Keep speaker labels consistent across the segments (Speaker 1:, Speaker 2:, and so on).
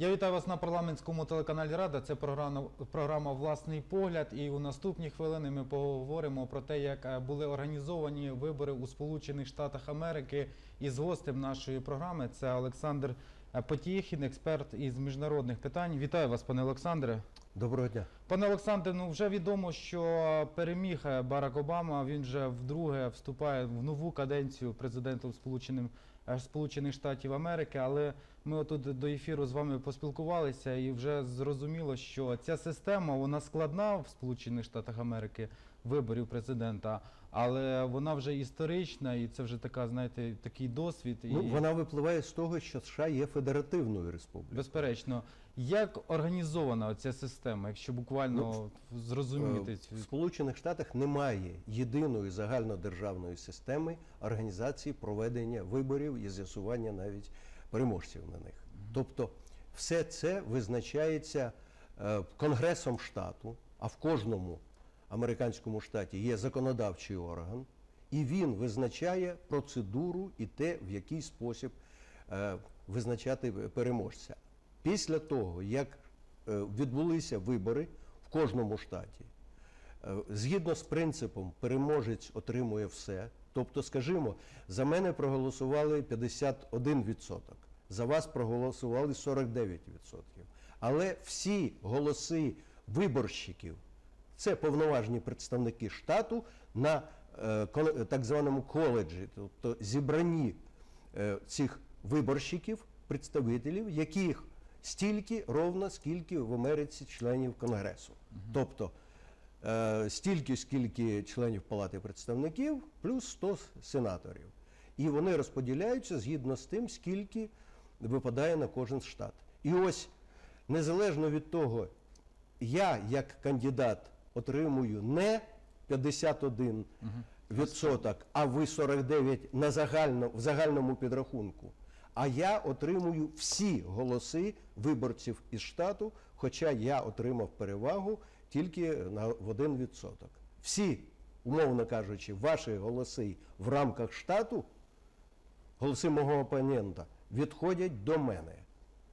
Speaker 1: Я вітаю вас на парламентському телеканалі Рада. Це програма, програма Власний погляд. І у наступні хвилини ми поговоримо про те, як е, були організовані вибори у Сполучених Штатах Америки. І з гостем нашої програми це Олександр е, Потєхін, експерт із міжнародних питань. Вітаю вас, пане Олександре.
Speaker 2: Доброго дня.
Speaker 1: Пане Олександре, ну вже відомо, що переміг е, Барак Обама. Він вже вдруге вступає в нову каденцію президентом Сполученим е, Сполучених Штатів Америки. Але ми отут до ефіру з вами поспілкувалися, і вже зрозуміло, що ця система вона складна в Сполучених Штатах Америки виборів президента, але вона вже історична, і це вже така, знаєте, такий досвід.
Speaker 2: Ну,
Speaker 1: і...
Speaker 2: вона випливає з того, що США є федеративною республікою.
Speaker 1: Безперечно, як організована ця система, якщо буквально зрозуміти
Speaker 2: Е, В Сполучених Штатах немає єдиної загальнодержавної системи організації проведення виборів і з'ясування навіть переможців на них. Тобто, все це визначається е, Конгресом штату, а в кожному американському штаті є законодавчий орган, і він визначає процедуру і те, в який спосіб е, визначати переможця. Після того, як е, відбулися вибори в кожному штаті, Е, Згідно з принципом переможець отримує все. Тобто, скажімо, за мене проголосували 51%, за вас проголосували 49%. Але всі голоси виборщиків, це повноважні представники штату на е, так званому коледжі, тобто зібранні е, цих виборщиків, представителів, яких стільки ровно, скільки в Америці членів Конгресу. Тобто е, стільки, скільки членів Палати представників, плюс 100 сенаторів. І вони розподіляються згідно з тим, скільки випадає на кожен штат. І ось незалежно від того, я як кандидат отримую не 51 відсоток, а ви 49 на загально, в загальному підрахунку. А я отримую всі голоси виборців із штату, хоча я отримав перевагу тільки на в один відсоток. Всі, умовно кажучи, ваші голоси в рамках штату, голоси мого опонента, відходять до мене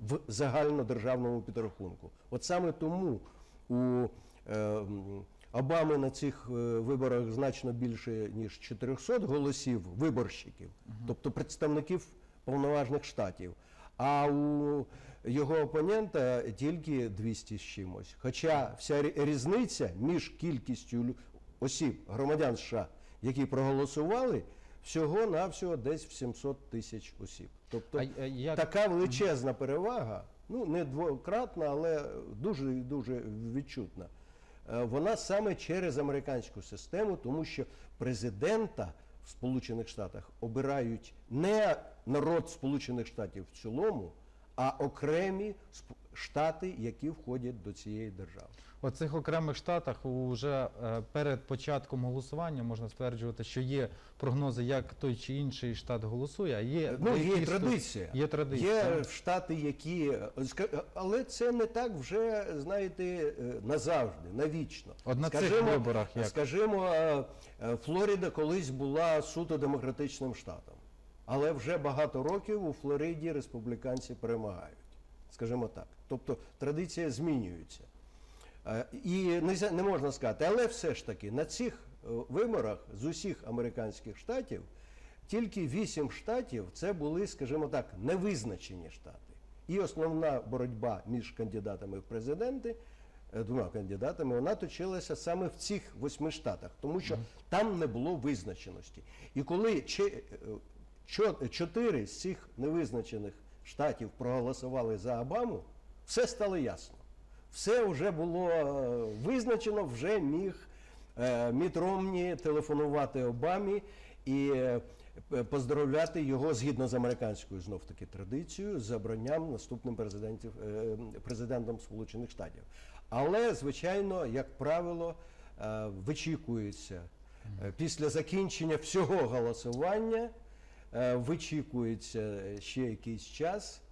Speaker 2: в загальнодержавному підрахунку. От саме тому у Обами на цих е, виборах значно більше ніж 400 голосів виборщиків, тобто представників повноважних штатів. А у його опонента тільки 200 з чимось. Хоча вся різниця між кількістю осіб, громадян США, які проголосували, всього навсього десь в 700 тисяч осіб. Тобто
Speaker 1: А, а як-
Speaker 2: така величезна перевага, ну не двократна, але дуже дуже відчутна. Е, Вона саме через американську систему, тому що президента в Сполучених Штатах обирають не народ Сполучених Штатів в цілому, а окремі штати, які входять до цієї держави.
Speaker 1: У цих окремих штатах вже е, перед початком голосування можна стверджувати, що є прогнози, як той чи інший штат голосує, а є
Speaker 2: Ну, є
Speaker 1: сто-
Speaker 2: традиція.
Speaker 1: Є традиція.
Speaker 2: Є штати, які е, але це не так вже, знаєте, е, назавжди, навічно.
Speaker 1: От на цих виборах як?
Speaker 2: Скажімо, Флорида колись була суто демократичним штатом, але вже багато років у Флориді республіканці перемагають. Скажімо так. Тобто традиція змінюється. Е, І не можна сказати, але все ж таки на цих е, виборах з усіх американських штатів тільки вісім штатів це були, скажімо так, невизначені штати. І основна боротьба між кандидатами в президенти, е, двома кандидатами, вона точилася саме в цих восьми штатах, тому що там не було визначеності. І коли чотири з цих невизначених штатів проголосували за Обаму, все стало ясно. Все вже було е, визначено, вже міг е, Міт Ромні телефонувати Обамі і е, поздоровляти його згідно з американською знов таки традицією з обранням наступним президентом Сполучених Штатів. Але, звичайно, як правило, вичікується після закінчення всього голосування, вичікується ще якийсь час,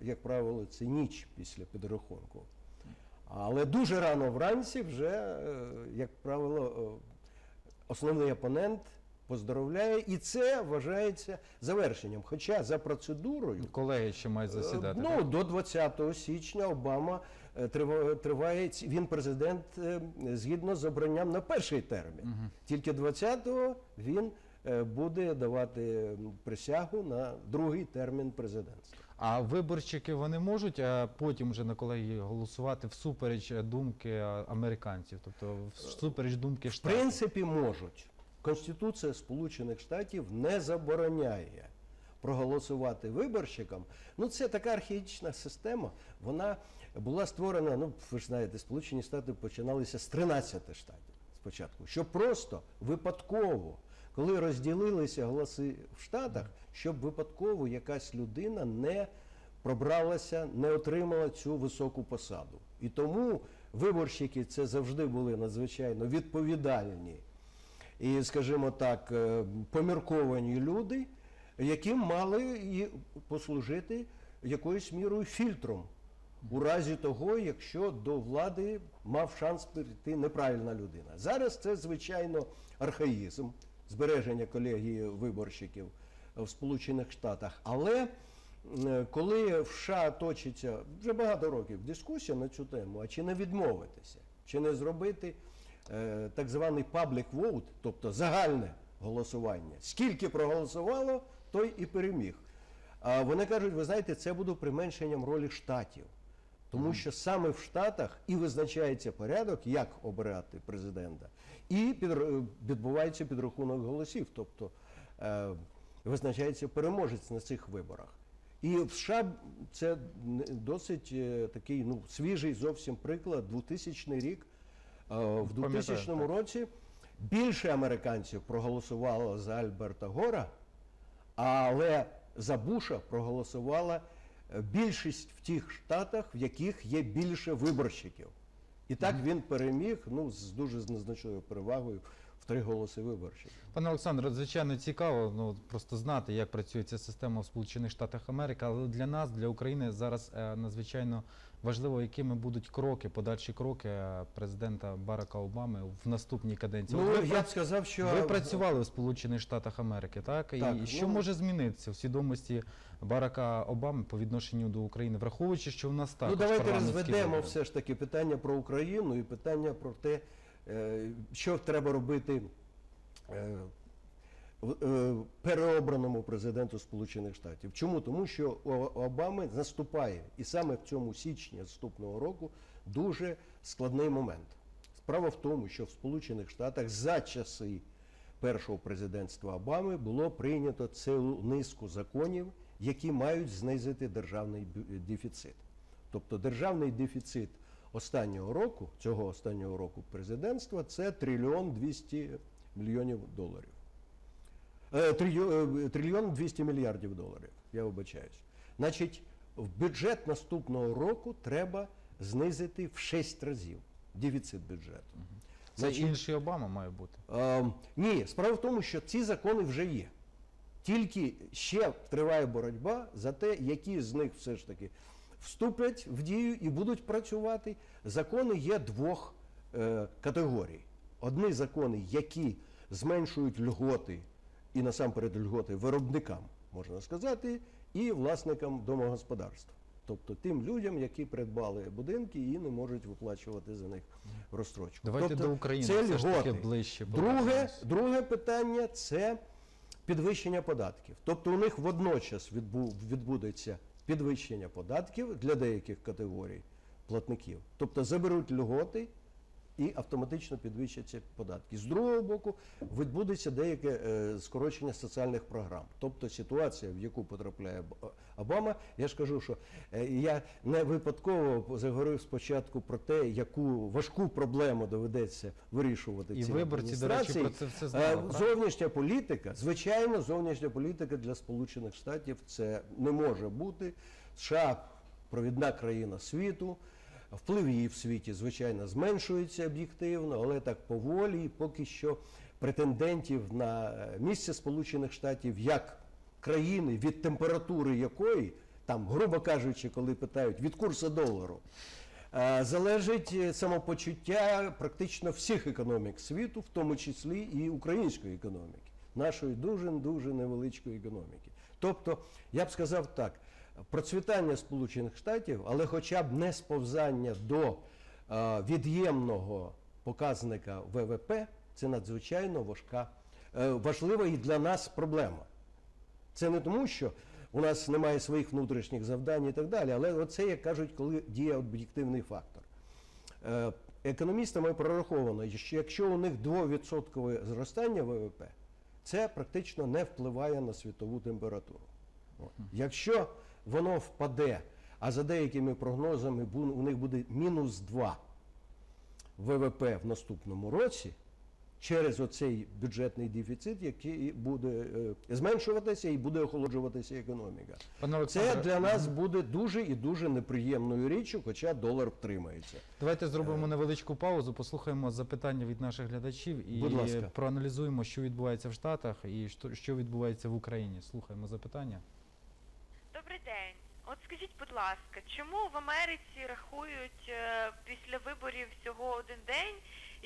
Speaker 2: як правило, це ніч після підрахунку. Але дуже рано вранці вже, е, як правило, е, основний опонент поздоровляє, і це вважається завершенням. Хоча за процедурою
Speaker 1: Колеги ще мають засідати.
Speaker 2: Е? Ну, до 20 січня Обама е, триває, він президент е, згідно з обранням на перший термін. Тільки 20-го він е, буде давати присягу на другий термін президентства.
Speaker 1: А виборщики вони можуть е, потім вже на колегії голосувати всупереч е, думки е, американців, тобто всупереч думки
Speaker 2: В принципі, можуть. Конституція Сполучених Штатів не забороняє проголосувати виборщикам. Ну, це така архаїчна система. Вона була створена, ну, ви ж знаєте, Сполучені Штати починалися з 13 штатів спочатку. Щоб просто випадково, коли розділилися голоси в Штатах, щоб випадково якась людина не пробралася, не отримала цю високу посаду. І тому виборщики це завжди були надзвичайно відповідальні і, скажімо так, е, помірковані люди, яким мали послужити якоюсь мірою фільтром у разі того, якщо до влади мав шанс прийти неправильна людина. Зараз це звичайно архаїзм збереження колегії виборщиків в Сполучених Штатах. Але коли в США точиться вже багато років дискусія на цю тему, а чи не відмовитися, чи не зробити е, так званий public vote, тобто загальне голосування. Скільки проголосувало, той і переміг. А вони кажуть, ви знаєте, це буде применшенням ролі штатів. Тому що саме в Штатах і визначається порядок, як обирати президента, і під, відбувається підрахунок голосів, тобто е, визначається переможець на цих виборах. І в США це досить е, такий ну, свіжий зовсім приклад, 2000 рік. Е, в 2000 році більше американців проголосувало за Альберта Гора, але за Буша проголосувала е, більшість в тих штатах, в яких є більше виборщиків. І так він переміг ну, з дуже незначною перевагою в три голоси виборщиків.
Speaker 1: Пане Олександре, звичайно цікаво ну, просто знати, як працює ця система в Сполучених Штатах Америки, але для нас, для України, зараз е, надзвичайно важливо, якими будуть кроки, подальші кроки е, президента Барака Обами в наступній каденції.
Speaker 2: Ну,
Speaker 1: ви,
Speaker 2: я б сказав, що
Speaker 1: ви працювали в Сполучених Штатах Америки, так?
Speaker 2: Так,
Speaker 1: І що
Speaker 2: ну-
Speaker 1: може змінитися в свідомості Барака Обами по відношенню до України, враховуючи, що в нас також
Speaker 2: Ну, давайте розведемо
Speaker 1: вибори?
Speaker 2: все ж таки питання про Україну і питання про те, е, що треба робити е, переобраному президенту Сполучених Штатів. Чому? Тому що Обами наступає, і саме в цьому січні наступного року дуже складний момент. Справа в тому, що в Сполучених Штатах за часи першого президентства Обами було прийнято цілу низку законів, які мають знизити державний дефіцит. Тобто державний дефіцит останнього року, цього останнього року президентства, це трильйон 200 мільйонів доларів. Е, трильйон, е, 200 мільярдів доларів, я вибачаюсь. Значить, в бюджет наступного року треба знизити в 6 разів дефіцит бюджету.
Speaker 1: Це
Speaker 2: Значить,
Speaker 1: інший Обама має бути.
Speaker 2: Ем, ні, справа в тому, що ці закони вже є. Тільки ще триває боротьба за те, які з них все ж таки вступлять в дію і будуть працювати. Закони є двох е, категорій. Одні закони, які зменшують льготи, і насамперед льготи виробникам, можна сказати, і власникам домогосподарств. Тобто тим людям, які придбали будинки і не можуть виплачувати за них розстрочку.
Speaker 1: Давайте
Speaker 2: тобто,
Speaker 1: до України
Speaker 2: це
Speaker 1: все ж таки ближче.
Speaker 2: Друге, друге питання це підвищення податків. Тобто у них водночас відбу- відбудеться підвищення податків для деяких категорій платників. Тобто заберуть льготи і автоматично підвищаться податки. З другого боку, відбудеться деяке е, скорочення соціальних програм. Тобто ситуація, в яку потрапляє Обама, я ж кажу, що е, я не випадково заговорив спочатку про те, яку важку проблему доведеться вирішувати
Speaker 1: І
Speaker 2: цій
Speaker 1: виборці, до речі, про це все
Speaker 2: Е,
Speaker 1: знали.
Speaker 2: Зовнішня політика, звичайно, зовнішня політика для Сполучених Штатів це не може бути. США провідна країна світу. Вплив її в світі, звичайно, зменшується об'єктивно, але так поволі. І поки що претендентів на е, місце Сполучених Штатів як країни, від температури якої, там, грубо кажучи, коли питають від курсу долару, Е, Залежить е, самопочуття практично всіх економік світу, в тому числі і української економіки. нашої дуже дуже невеличкої економіки. Тобто, я б сказав так: процвітання Сполучених Штатів, але хоча б не сповзання до е, від'ємного показника ВВП, це надзвичайно важка, е, важлива і для нас проблема. Це не тому, що у нас немає своїх внутрішніх завдань і так далі, але оце, як кажуть, коли діє об'єктивний фактор. Е, Економістами прораховано, що якщо у них 2% зростання ВВП, це практично не впливає на світову температуру. Якщо воно впаде, а за деякими прогнозами у них буде мінус 2 ВВП в наступному році, через оцей бюджетний дефіцит, який буде е, зменшуватися і буде охолоджуватися економіка.
Speaker 1: Пане
Speaker 2: Це для нас буде дуже і дуже неприємною річчю, хоча долар втримається.
Speaker 1: Давайте зробимо невеличку паузу, послухаємо запитання від наших глядачів і
Speaker 2: Будь ласка.
Speaker 1: проаналізуємо, що відбувається в Штатах і що- що відбувається в Україні. Слухаємо запитання.
Speaker 3: Добрий день. От скажіть, будь ласка, чому в Америці рахують е, після виборів всього один день,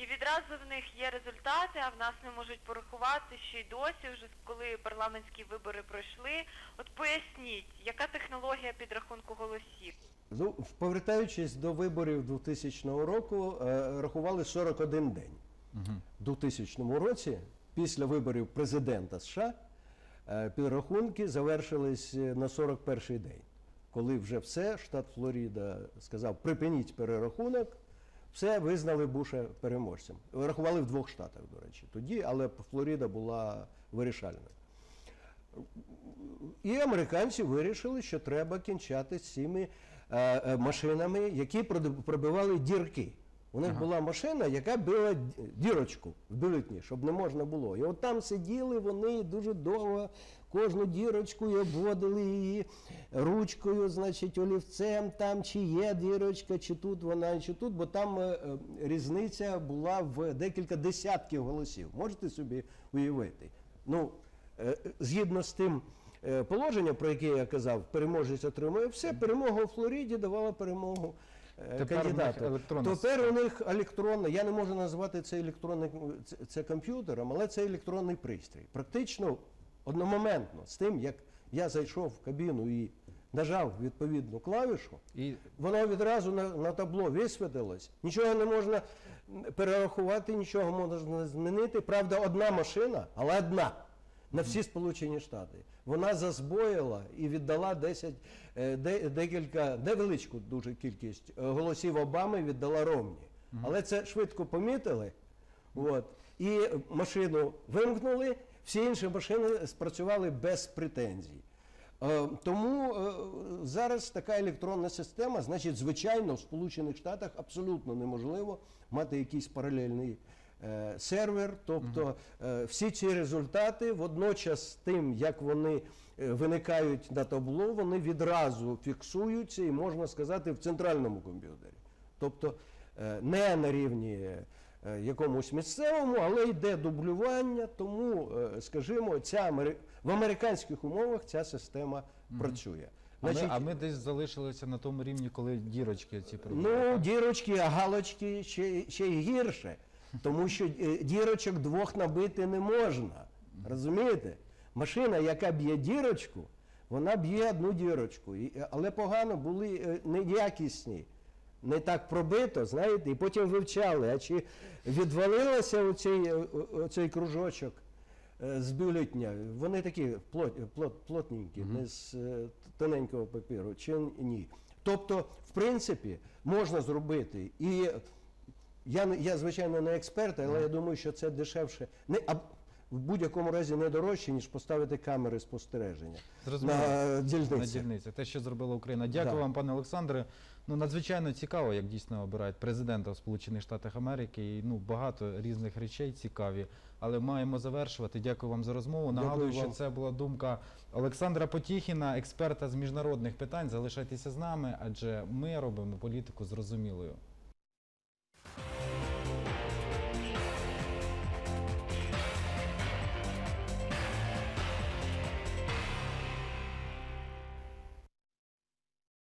Speaker 3: і відразу в них є результати, а в нас не можуть порахувати ще й досі, вже коли парламентські вибори пройшли. От поясніть, яка технологія підрахунку голосів?
Speaker 2: Ну, повертаючись до виборів 2000 року, е, рахували 41 день.
Speaker 1: Угу.
Speaker 2: У 2000 році, після виборів президента США, підрахунки завершились е, на 41 день, коли вже все, штат Флоріда сказав, припиніть перерахунок, все визнали Буша переможцем. Рахували в двох штатах, до речі, тоді, але Флоріда була вирішальною. І американці вирішили, що треба кінчати з цими е, е, машинами, які пробивали дірки. У них
Speaker 1: Ага.
Speaker 2: була машина, яка била дірочку в бюлетні, щоб не можна було. І от там сиділи вони дуже довго, кожну дірочку і обводили її ручкою, значить, олівцем, там чи є дірочка, чи тут вона, чи тут, бо там е, е, різниця була в декілька десятків голосів. Можете собі уявити? Ну, Е, згідно з тим положенням, про яке я казав, переможець отримує все, перемога у Флориді давала перемогу
Speaker 1: Тепер в
Speaker 2: кандидату. Тепер у них електронна, я не можу назвати це електронним це, це комп'ютером, але це електронний пристрій. Практично одномоментно з тим, як я зайшов в кабіну і нажав відповідну клавішу,
Speaker 1: І
Speaker 2: Воно відразу на, на табло висвітилось. Нічого не можна перерахувати, нічого можна змінити. Правда, одна машина, але одна на всі Сполучені Штати. Вона зазбоїла і віддала 10, е, де, декілька, невеличку дуже кількість е, голосів Обами віддала Ромні. Але це швидко помітили. От, і машину вимкнули, всі інші машини спрацювали без претензій. Е, Тому зараз така електронна система, значить, звичайно, в Сполучених Штатах абсолютно неможливо мати якийсь паралельний сервер. Тобто е, всі ці результати водночас з тим, як вони е, виникають на табло, вони відразу фіксуються і можна сказати в центральному комп'ютері. Тобто е, не на рівні е, якомусь місцевому, але йде дублювання, тому, е, скажімо, ця в американських умовах ця система працює.
Speaker 1: а ми, а ми десь залишилися на тому рівні, коли дірочки ці
Speaker 2: Ну, дірочки, а галочки ще, ще й гірше. Тому що е, дірочок двох набити не можна. Розумієте? Машина, яка б'є дірочку, вона б'є одну дірочку. Е, але погано були е, неякісні. Не так пробито, знаєте, і потім вивчали, а чи відвалилося оцей, оцей кружочок з бюлетня. Вони такі плот, плот, плотненькі, не з тоненького папіру, чи ні. Тобто, в принципі, можна зробити. І я, я звичайно, не експерт, але я думаю, що це дешевше. Не, а в будь-якому разі не дорожче, ніж поставити камери спостереження
Speaker 1: Зрозуміло.
Speaker 2: на дільниці.
Speaker 1: на дільниці. Те, що зробила Україна. Дякую
Speaker 2: Да.
Speaker 1: вам, пане Олександре. Ну надзвичайно цікаво, як дійсно обирають президента в Сполучених Штатах Америки. І ну багато різних речей цікаві. Але маємо завершувати. Дякую вам за розмову. Нагадую, що це була думка Олександра Потіхіна, експерта з міжнародних питань. Залишайтеся з нами, адже ми робимо політику зрозумілою.